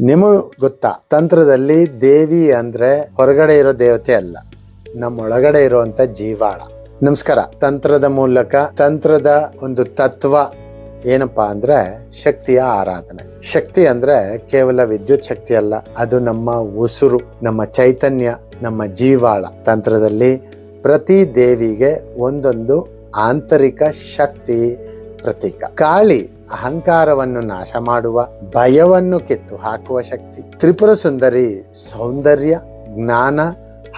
ನಿಮಗೆ ಗೊತ್ತಾ, ತಂತ್ರದಲ್ಲಿ ದೇವಿ ಅಂದ್ರೆ ಹೊರಗಡೆ ಇರೋ ದೇವತೆ ಅಲ್ಲ ನಮ್ಮ ಒಳಗಡೆ ಇರುವಂತ ಜೀವಾಳ. ನಮಸ್ಕಾರ, ತಂತ್ರದ ಮೂಲಕ ತಂತ್ರದ ಒಂದು ತತ್ವ ಏನಪ್ಪಾ ಅಂದ್ರೆ ಶಕ್ತಿಯ ಆರಾಧನೆ. ಶಕ್ತಿ ಅಂದ್ರೆ ಕೇವಲ ವಿದ್ಯುತ್ ಶಕ್ತಿ ಅಲ್ಲ, ಅದು ನಮ್ಮ ಉಸುರು, ನಮ್ಮ ಚೈತನ್ಯ, ನಮ್ಮ ಜೀವಾಳ. ತಂತ್ರದಲ್ಲಿ ಪ್ರತಿ ದೇವಿಗೆ ಒಂದೊಂದು ಆಂತರಿಕ ಶಕ್ತಿ ಪ್ರತೀಕ. ಕಾಳಿ ಅಹಂಕಾರವನ್ನು ನಾಶ ಮಾಡುವ, ಭಯವನ್ನು ಕಿತ್ತು ಹಾಕುವ ಶಕ್ತಿ. ತ್ರಿಪುರ ಸುಂದರಿ ಸೌಂದರ್ಯ, ಜ್ಞಾನ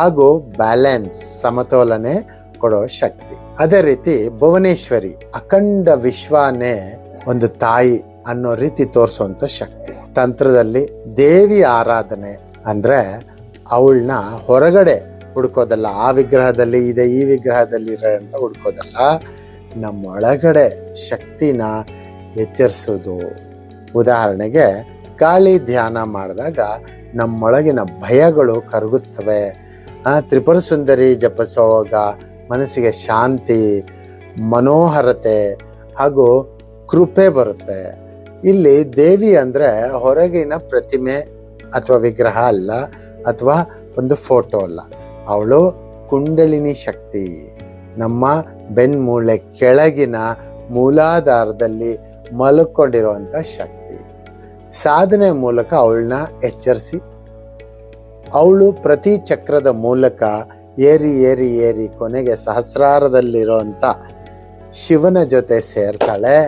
ಹಾಗೂ ಬ್ಯಾಲೆನ್ಸ್ ಸಮತೋಲನೆ ಕೊಡೋ ಶಕ್ತಿ. ಅದೇ ರೀತಿ ಭುವನೇಶ್ವರಿ ಅಖಂಡ ವಿಶ್ವನೇ ಒಂದು ತಾಯಿ ಅನ್ನೋ ರೀತಿ ತೋರಿಸುವಂತ ಶಕ್ತಿ. ತಂತ್ರದಲ್ಲಿ ದೇವಿ ಆರಾಧನೆ ಅಂದ್ರೆ ಅವಳನ್ನ ಹೊರಗಡೆ ಹುಡ್ಕೋದಲ್ಲ, ಆ ವಿಗ್ರಹದಲ್ಲಿ ಇದೆ, ಈ ವಿಗ್ರಹದಲ್ಲಿ ಇದೆ ಅಂತ ಹುಡ್ಕೋದಲ್ಲ, ನಮ್ಮೊಳಗಡೆ ಶಕ್ತಿನ ಎಚ್ಚರಿಸೋದು. ಉದಾಹರಣೆಗೆ, ಗಾಳಿ ಧ್ಯಾನ ಮಾಡಿದಾಗ ನಮ್ಮೊಳಗಿನ ಭಯಗಳು ಕರಗುತ್ತವೆ. ತ್ರಿಪುರ ಸುಂದರಿ ಜಪಿಸುವಾಗ ಮನಸ್ಸಿಗೆ ಶಾಂತಿ, ಮನೋಹರತೆ ಹಾಗೂ ಕೃಪೆ ಬರುತ್ತೆ. ಇಲ್ಲಿ ದೇವಿ ಅಂದರೆ ಹೊರಗಿನ ಪ್ರತಿಮೆ ಅಥವಾ ವಿಗ್ರಹ ಅಲ್ಲ, ಅಥವಾ ಒಂದು ಫೋಟೋ ಅಲ್ಲ. ಅವಳು ಕುಂಡಲಿನಿ ಶಕ್ತಿ. ನಮ್ಮ ಬೆನ್ಮೂಳೆ ಕೆಳಗಿನ ಮೂಲಾಧಾರದಲ್ಲಿ ಮಲಕೊಂಡಿರುವಂಥ ಶಕ್ತಿ. ಸಾಧನೆ ಮೂಲಕ ಅವಳನ್ನ ಎಚ್ಚರಿಸಿ, ಅವಳು ಪ್ರತಿ ಚಕ್ರದ ಮೂಲಕ ಏರಿ ಏರಿ ಏರಿ ಕೊನೆಗೆ ಸಹಸ್ರಾರದಲ್ಲಿರುವಂತ ಶಿವನ ಜೊತೆ ಸೇರ್ತಾಳೆ.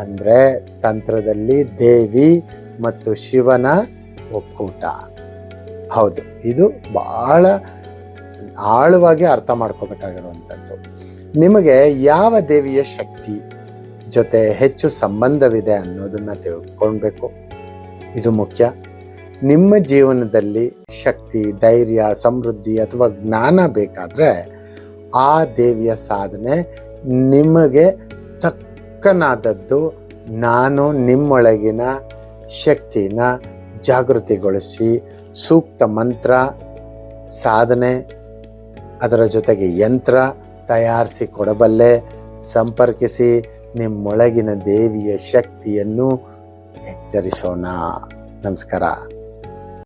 ಅಂದ್ರೆ ತಂತ್ರದಲ್ಲಿ ದೇವಿ ಮತ್ತು ಶಿವನ ಒಕ್ಕೂಟ. ಹೌದು, ಇದು ಬಹಳ ಆಳವಾಗಿ ಅರ್ಥ ಮಾಡ್ಕೋಬೇಕಾಗಿರುವಂಥದ್ದು ನಿಮಗೆ ಯಾವ ದೇವಿಯ ಶಕ್ತಿ ಜೊತೆ ಹೆಚ್ಚು ಸಂಬಂಧವಿದೆ ಅನ್ನೋದನ್ನ ತಿಳ್ಕೊಳ್ಬೇಕು. ಇದು ಮುಖ್ಯ. ನಿಮ್ಮ ಜೀವನದಲ್ಲಿ ಶಕ್ತಿ, ಧೈರ್ಯ, ಸಮೃದ್ಧಿ ಅಥವಾ ಜ್ಞಾನ ಬೇಕಾದ್ರೆ ಆ ದೇವಿಯ ಸಾಧನೆ ನಿಮಗೆ ತಕ್ಕನಾದದ್ದು ನಾನು ನಿಮ್ಮೊಳಗಿನ ಶಕ್ತಿನ ಜಾಗೃತಿಗೊಳಿಸಿ ಸೂಕ್ತ ಮಂತ್ರ, ಸಾಧನೆ, ಅದರ ಜೊತೆಗೆ ಯಂತ್ರ ತಯಾರಿಸಿ ಕೊಡಬಲ್ಲೆ. ಸಂಪರ್ಕಿಸಿ ನಿಮ್ಮೊಳಗಿನ ದೇವಿಯ ಶಕ್ತಿಯನ್ನು ಎಚ್ಚರಿಸೋಣ ನಮಸ್ಕಾರ.